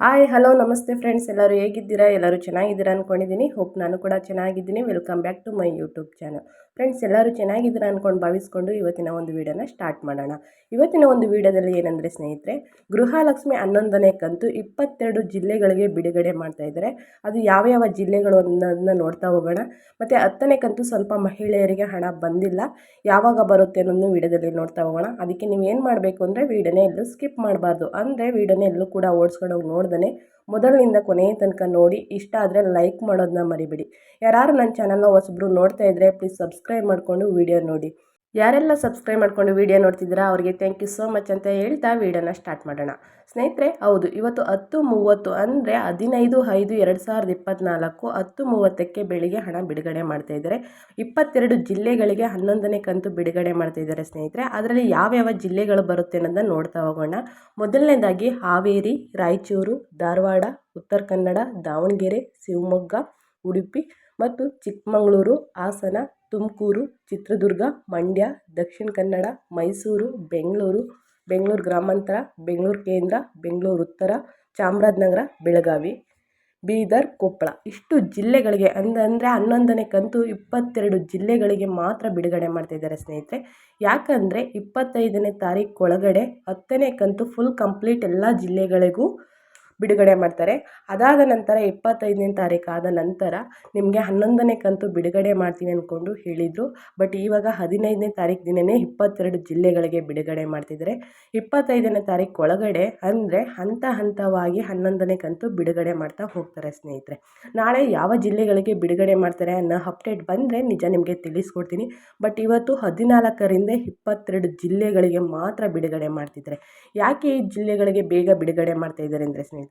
Hi hello ನಮಸ್ತೆ friends ಎಲ್ಲರೂ ಹೇಗಿದ್ದೀರಾ? ಎಲ್ಲರೂ ಚೆನ್ನಾಗಿದ್ದೀರಾ ಅಂದ್ಕೊಂಡಿದ್ದೀನಿ ಹೋಪ್ ನಾನು ಕೂಡ ಚೆನ್ನಾಗಿದ್ದೀನಿ. Welcome back to my YouTube channel friends ಎಲ್ಲರೂ ಚೆನ್ನಾಗಿದ್ದೀರಾ ಅಂದ್ಕೊಂಡು ಭಾವಿಸ್ಕೊಂಡು ಇವತ್ತಿನ ಒಂದು ವೀಡಿಯೋನ ಸ್ಟಾರ್ಟ್ ಮಾಡೋಣ. ಇವತ್ತಿನ ಒಂದು ವೀಡಿಯೋದಲ್ಲಿ ಏನಂದರೆ ಸ್ನೇಹಿತರೆ, ಗೃಹಲಕ್ಷ್ಮಿ ಹನ್ನೊಂದನೇ ಕಂತು ಇಪ್ಪತ್ತೆರಡು ಜಿಲ್ಲೆಗಳಿಗೆ ಬಿಡುಗಡೆ ಮಾಡ್ತಾ ಇದ್ದಾರೆ. ಅದು ಯಾವ ಯಾವ ಜಿಲ್ಲೆಗಳು ಅನ್ನೋದನ್ನ ನೋಡ್ತಾ ಹೋಗೋಣ. ಮತ್ತು ಹತ್ತನೇ ಕಂತು ಸ್ವಲ್ಪ ಮಹಿಳೆಯರಿಗೆ ಹಣ ಬಂದಿಲ್ಲ. ಯಾವಾಗ ಬರುತ್ತೆ ಅನ್ನೋದು ವೀಡಿಯೋದಲ್ಲಿ ನೋಡ್ತಾ ಹೋಗೋಣ. ಅದಕ್ಕೆ ನೀವು ಏನು ಮಾಡಬೇಕು ಅಂದರೆ ವೀಡಿಯೋನೇ ಎಲ್ಲೂ ಸ್ಕಿಪ್ ಮಾಡಬಾರ್ದು. ಅಂದರೆ ವೀಡಿಯೋನೇ ಎಲ್ಲೂ ಕೂಡ ಓಡಿಸ್ಕೊಂಡು ಹೋಗಿ ನೋಡ್ದೇ ಮೊದಲಿನಿಂದ ಕೊನೆಯ ತನಕ ನೋಡಿ, ಇಷ್ಟ ಆದರೆ ಲೈಕ್ ಮಾಡೋದನ್ನ ಮರಿಬೇಡಿ. ಯಾರು ನನ್ನ ಚಾನಲ್ನ ಹೊಸಬ್ರು ನೋಡ್ತಾ ಇದ್ದರೆ ಪ್ಲೀಸ್ ಸಬ್ಸ್ಕ್ರೈಬ್ ಮಾಡಿಕೊಂಡು ವೀಡಿಯೋ ನೋಡಿ. ಯಾರೆಲ್ಲ ಸಬ್ಸ್ಕ್ರೈಬ್ ಮಾಡ್ಕೊಂಡು ವೀಡಿಯೋ ನೋಡ್ತಿದ್ದೀರಾ, ಅವರಿಗೆ ಥ್ಯಾಂಕ್ ಯು ಸೋ ಮಚ್ ಅಂತ ಹೇಳ್ತಾ ವೀಡಿಯೋನ ಸ್ಟಾರ್ಟ್ ಮಾಡೋಣ. ಸ್ನೇಹಿತರೆ, ಹೌದು, ಇವತ್ತು ಹತ್ತು ಮೂವತ್ತು ಅಂದರೆ ಹದಿನೈದು ಐದು ಎರಡು ಸಾವಿರದ ಇಪ್ಪತ್ತ್ನಾಲ್ಕು ಹತ್ತು ಮೂವತ್ತಕ್ಕೆ ಬೆಳಿಗ್ಗೆ ಹಣ ಬಿಡುಗಡೆ ಮಾಡ್ತಾ ಇದ್ದಾರೆ. ಇಪ್ಪತ್ತೆರಡು ಜಿಲ್ಲೆಗಳಿಗೆ ಹನ್ನೊಂದನೇ ಕಂತು ಬಿಡುಗಡೆ ಮಾಡ್ತಾ ಇದ್ದಾರೆ ಸ್ನೇಹಿತರೆ. ಅದರಲ್ಲಿ ಯಾವ್ಯಾವ ಜಿಲ್ಲೆಗಳು ಬರುತ್ತೆ ಅನ್ನೋದನ್ನ ನೋಡ್ತಾ ಹೋಗೋಣ. ಮೊದಲನೇದಾಗಿ ಹಾವೇರಿ, ರಾಯಚೂರು, ಧಾರವಾಡ, ಉತ್ತರ ಕನ್ನಡ, ದಾವಣಗೆರೆ, ಶಿವಮೊಗ್ಗ, ಉಡುಪಿ ಮತ್ತು ಚಿಕ್ಕಮಗಳೂರು, ಹಾಸನ ತುಮಕೂರು, ಚಿತ್ರದುರ್ಗ, ಮಂಡ್ಯ, ದಕ್ಷಿಣ ಕನ್ನಡ, ಮೈಸೂರು, ಬೆಂಗಳೂರು ಬೆಂಗಳೂರು ಗ್ರಾಮಾಂತರ, ಬೆಂಗಳೂರು ಕೇಂದ್ರ, ಬೆಂಗಳೂರು ಉತ್ತರ, ಚಾಮರಾಜನಗರ, ಬೆಳಗಾವಿ, ಬೀದರ್, ಕೊಪ್ಪಳ. ಇಷ್ಟು ಜಿಲ್ಲೆಗಳಿಗೆ ಅಂದರೆ ಹನ್ನೊಂದನೇ ಕಂತು ಇಪ್ಪತ್ತೆರಡು ಜಿಲ್ಲೆಗಳಿಗೆ ಮಾತ್ರ ಬಿಡುಗಡೆ ಮಾಡ್ತಿದ್ದಾರೆ ಸ್ನೇಹಿತರೆ. ಯಾಕಂದರೆ ಇಪ್ಪತ್ತೈದನೇ ತಾರೀಕು ಒಳಗಡೆ ಹತ್ತನೇ ಕಂತು ಫುಲ್ ಕಂಪ್ಲೀಟ್ ಎಲ್ಲ ಜಿಲ್ಲೆಗಳಿಗೂ ಬಿಡುಗಡೆ ಮಾಡ್ತಾರೆ. ಅದಾದ ನಂತರ ಇಪ್ಪತ್ತೈದನೇ ತಾರೀಕು ಆದ ನಂತರ ನಿಮಗೆ ಹನ್ನೊಂದನೇ ಕಂತು ಬಿಡುಗಡೆ ಮಾಡ್ತೀವಿ ಅಂದ್ಕೊಂಡು ಹೇಳಿದರು. ಬಟ್ ಇವಾಗ ಹದಿನೈದನೇ ತಾರೀಕು ದಿನವೇ ಇಪ್ಪತ್ತೆರಡು ಜಿಲ್ಲೆಗಳಿಗೆ ಬಿಡುಗಡೆ ಮಾಡ್ತಿದ್ದಾರೆ. ಇಪ್ಪತ್ತೈದನೇ ತಾರೀಕು ಒಳಗಡೆ ಅಂದರೆ ಹಂತ ಹಂತವಾಗಿ ಹನ್ನೊಂದನೇ ಕಂತು ಬಿಡುಗಡೆ ಮಾಡ್ತಾ ಹೋಗ್ತಾರೆ ಸ್ನೇಹಿತರೆ. ನಾಳೆ ಯಾವ ಜಿಲ್ಲೆಗಳಿಗೆ ಬಿಡುಗಡೆ ಮಾಡ್ತಾರೆ ಅನ್ನೋ ಅಪ್ಡೇಟ್ ಬಂದರೆ ನಿಜ ನಿಮಗೆ ತಿಳಿಸ್ಕೊಡ್ತೀನಿ. ಬಟ್ ಇವತ್ತು ಹದಿನಾಲ್ಕರಿಂದ ಇಪ್ಪತ್ತೆರಡು ಜಿಲ್ಲೆಗಳಿಗೆ ಮಾತ್ರ ಬಿಡುಗಡೆ ಮಾಡ್ತಿದ್ದಾರೆ. ಯಾಕೆ ಈ ಜಿಲ್ಲೆಗಳಿಗೆ ಬೇಗ ಬಿಡುಗಡೆ ಮಾಡ್ತಾ ಇದ್ದಾರೆ ಅಂದರೆ ಸ್ನೇಹಿತರೆ?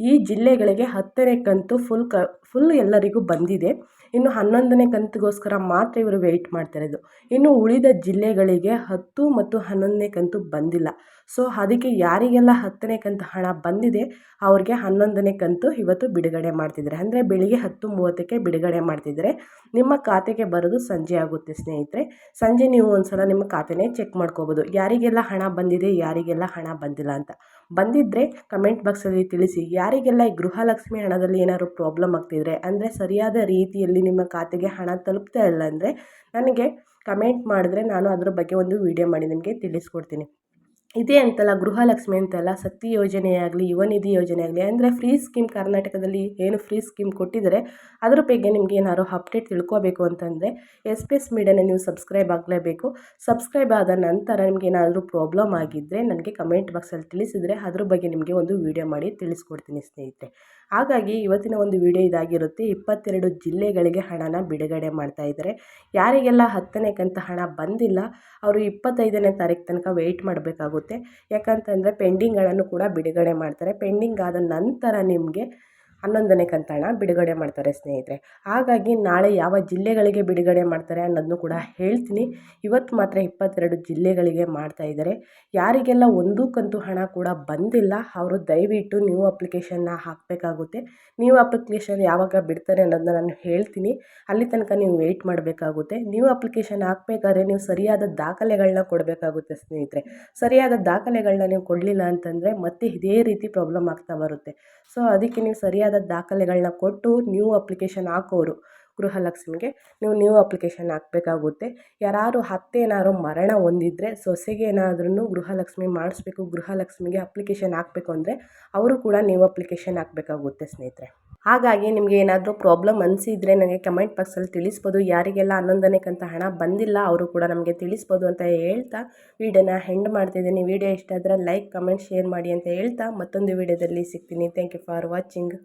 ಈ ಜಿಲ್ಲೆಗಳಿಗೆ ಹತ್ತನೇ ಕಂತು ಫುಲ್ ಕ ಫುಲ್ ಎಲ್ಲರಿಗೂ ಬಂದಿದೆ. ಇನ್ನು ಹನ್ನೊಂದನೇ ಕಂತಿಗೋಸ್ಕರ ಮಾತ್ರ ಇವರು ವೆಯ್ಟ್ ಮಾಡ್ತಿರೋದು ಇನ್ನು ಉಳಿದ ಜಿಲ್ಲೆಗಳಿಗೆ ಹತ್ತು ಮತ್ತು ಹನ್ನೊಂದನೇ ಕಂತು ಬಂದಿಲ್ಲ. ಸೊ ಅದಕ್ಕೆ ಯಾರಿಗೆಲ್ಲ ಹತ್ತನೇ ಕಂತು ಹಣ ಬಂದಿದೆ, ಅವ್ರಿಗೆ ಹನ್ನೊಂದನೇ ಕಂತು ಇವತ್ತು ಬಿಡುಗಡೆ ಮಾಡ್ತಿದ್ದಾರೆ. ಅಂದರೆ ಬೆಳಿಗ್ಗೆ ಹತ್ತು ಮೂವತ್ತಕ್ಕೆ ಬಿಡುಗಡೆ ಮಾಡ್ತಿದ್ದಾರೆ. ನಿಮ್ಮ ಖಾತೆಗೆ ಬರೋದು ಸಂಜೆ ಆಗುತ್ತೆ ಸ್ನೇಹಿತರೆ. ಸಂಜೆ ನೀವು ಒಂದ್ಸಲ ನಿಮ್ಮ ಖಾತೆನೇ ಚೆಕ್ ಮಾಡ್ಕೋಬೋದು. ಯಾರಿಗೆಲ್ಲ ಹಣ ಬಂದಿದೆ, ಯಾರಿಗೆಲ್ಲ ಹಣ ಬಂದಿಲ್ಲ ಅಂತ. ಬಂದಿದ್ದರೆ ಕಮೆಂಟ್ ಬಾಕ್ಸಲ್ಲಿ ತಿಳಿಸಿ, ಯಾರಿಗೆಲ್ಲ ಈ ಗೃಹಲಕ್ಷ್ಮಿ ಹಣದಲ್ಲಿ ಏನಾದ್ರು ಪ್ರಾಬ್ಲಮ್ ಆಗ್ತಿದ್ರೆ, ಅಂದರೆ ಸರಿಯಾದ ರೀತಿಯಲ್ಲಿ ನಿಮ್ಮ ಖಾತೆಗೆ ಹಣ ತಲುಪ್ತಾ ಇಲ್ಲ ಅಂದರೆ, ನನಗೆ ಕಮೆಂಟ್ ಮಾಡಿದ್ರೆ ನಾನು ಅದ್ರ ಬಗ್ಗೆ ಒಂದು ವೀಡಿಯೋ ಮಾಡಿ, ನಿಮಗೆ ತಿಳಿಸ್ಕೊಡ್ತೀನಿ. ಇದೇ ಅಂತಲ್ಲ, ಗೃಹಲಕ್ಷ್ಮಿ ಅಂತಲ್ಲ ಸತಿ ಯೋಜನೆ ಆಗಲಿ, ಯುವ ಯೋಜನೆ ಆಗಲಿ, ಅಂದರೆ ಫ್ರೀ ಸ್ಕೀಮ್ ಕರ್ನಾಟಕದಲ್ಲಿ ಏನು ಫ್ರೀ ಸ್ಕೀಮ್ ಕೊಟ್ಟಿದ್ದಾರೆ, ಅದ್ರ ಬಗ್ಗೆ ನಿಮಗೆ ಏನಾದ್ರು ಅಪ್ಡೇಟ್ ತಿಳ್ಕೋಬೇಕು ಅಂತಂದರೆ ಎಸ್ ಪಿ ಎಸ್ ಮೀಡಿಯಾನ ನೀವು ಸಬ್ಸ್ಕ್ರೈಬ್ ಆಗಲೇಬೇಕು. ಸಬ್ಸ್ಕ್ರೈಬ್ ಆದ ನಂತರ ನಿಮಗೆ ಏನಾದರೂ ಪ್ರಾಬ್ಲಮ್ ಆಗಿದ್ದರೆ ನನಗೆ ಕಮೆಂಟ್ ಬಾಕ್ಸಲ್ಲಿ ತಿಳಿಸಿದರೆ ಅದ್ರ ಬಗ್ಗೆ ನಿಮಗೆ ಒಂದು ವಿಡಿಯೋ ಮಾಡಿ ತಿಳಿಸ್ಕೊಡ್ತೀನಿ ಸ್ನೇಹಿತರೆ. ಹಾಗಾಗಿ ಇವತ್ತಿನ ಒಂದು ವಿಡಿಯೋ ಇದಾಗಿರುತ್ತೆ. ಇಪ್ಪತ್ತೆರಡು ಜಿಲ್ಲೆಗಳಿಗೆ ಹಣನ ಬಿಡುಗಡೆ ಮಾಡ್ತಾ ಇದ್ದಾರೆ. ಯಾರಿಗೆಲ್ಲ ಹತ್ತನೇ ಕಂತ ಹಣ ಬಂದಿಲ್ಲ, ಅವರು ಇಪ್ಪತ್ತೈದನೇ ತಾರೀಕು ತನಕ ವೆಯ್ಟ್ ಮಾಡಬೇಕಾಗುತ್ತೆ. ಯಾಕಂತಂದರೆ ಪೆಂಡಿಂಗ್ಗಳನ್ನು ಕೂಡ ಬಿಡುಗಡೆ ಮಾಡ್ತಾರೆ. ಪೆಂಡಿಂಗ್ ಆದ ನಂತರ ನಿಮಗೆ ಹನ್ನೊಂದನೇ ಕಂತಾಣ ಬಿಡುಗಡೆ ಮಾಡ್ತಾರೆ ಸ್ನೇಹಿತರೆ. ಹಾಗಾಗಿ ನಾಳೆ ಯಾವ ಜಿಲ್ಲೆಗಳಿಗೆ ಬಿಡುಗಡೆ ಮಾಡ್ತಾರೆ ಅನ್ನೋದನ್ನು ಕೂಡ ಹೇಳ್ತೀನಿ. ಇವತ್ತು ಮಾತ್ರ ಇಪ್ಪತ್ತೆರಡು ಜಿಲ್ಲೆಗಳಿಗೆ ಮಾಡ್ತಾ ಇದ್ದಾರೆ. ಯಾರಿಗೆಲ್ಲ ಒಂದೂ ಕಂತು ಹಣ ಕೂಡ ಬಂದಿಲ್ಲ, ಅವರು ದಯವಿಟ್ಟು ನೀವು ಅಪ್ಲಿಕೇಶನ್ನ ಹಾಕಬೇಕಾಗುತ್ತೆ. ನೀವು ಅಪ್ಲಿಕೇಶನ್ ಯಾವಾಗ ಬಿಡ್ತಾರೆ ಅನ್ನೋದನ್ನ ನಾನು ಹೇಳ್ತೀನಿ. ಅಲ್ಲಿ ತನಕ ನೀವು ವೆಯ್ಟ್ ಮಾಡಬೇಕಾಗುತ್ತೆ. ನೀವು ಅಪ್ಲಿಕೇಶನ್ ಹಾಕಬೇಕಾದ್ರೆ ನೀವು ಸರಿಯಾದ ದಾಖಲೆಗಳನ್ನ ಕೊಡಬೇಕಾಗುತ್ತೆ ಸ್ನೇಹಿತರೆ. ಸರಿಯಾದ ದಾಖಲೆಗಳನ್ನ ನೀವು ಕೊಡಲಿಲ್ಲ ಅಂತಂದರೆ ಮತ್ತೆ ಇದೇ ರೀತಿ ಪ್ರಾಬ್ಲಮ್ ಆಗ್ತಾ ಬರುತ್ತೆ. ಸೊ, ಅದಕ್ಕೆ ನೀವು ಸರಿಯಾದ ದಾಖಲೆಗಳನ್ನ ಕೊಟ್ಟು ನ್ಯೂ ಅಪ್ಲಿಕೇಶನ್ ಹಾಕೋರು ಗೃಹಲಕ್ಷ್ಮಿಗೆ. ನೀವು ನ್ಯೂ ಅಪ್ಲಿಕೇಶನ್ ಹಾಕಬೇಕಾಗುತ್ತೆ. ಯಾರು ಹತ್ತೇನಾದ್ರು ಮರಣ ಹೊಂದಿದ್ರೆ ಸೊಸೆಗೆ ಏನಾದ್ರೂ ಗೃಹಲಕ್ಷ್ಮಿ ಮಾಡಿಸ್ಬೇಕು, ಗೃಹಲಕ್ಷ್ಮಿಗೆ ಅಪ್ಲಿಕೇಶನ್ ಹಾಕಬೇಕು ಅಂದರೆ ಅವರು ಕೂಡ ನ್ಯೂ ಅಪ್ಲಿಕೇಶನ್ ಹಾಕಬೇಕಾಗುತ್ತೆ ಸ್ನೇಹಿತರೆ. ಹಾಗಾಗಿ ನಿಮಗೆ ಏನಾದರೂ ಪ್ರಾಬ್ಲಮ್ ಅನಿಸಿದರೆ ನನಗೆ ಕಮೆಂಟ್ ಬಾಕ್ಸಲ್ಲಿ ತಿಳಿಸ್ಬೋದು. ಯಾರಿಗೆಲ್ಲ ಹನ್ನೊಂದನೇ ಕಂತ ಹಣ ಬಂದಿಲ್ಲ ಅವರು ಕೂಡ ನಮಗೆ ತಿಳಿಸ್ಬೋದು ಅಂತ ಹೇಳ್ತಾ ವೀಡಿಯೋನ ಹೆಂಡ್ ಮಾಡ್ತಿದ್ದೀನಿ. ವೀಡಿಯೋ ಇಷ್ಟ ಆದರೆ ಲೈಕ್ ಕಮೆಂಟ್ ಶೇರ್ ಮಾಡಿ ಅಂತ ಹೇಳ್ತಾ ಮತ್ತೊಂದು ವೀಡಿಯೋದಲ್ಲಿ ಸಿಗ್ತೀನಿ. Thank you for watching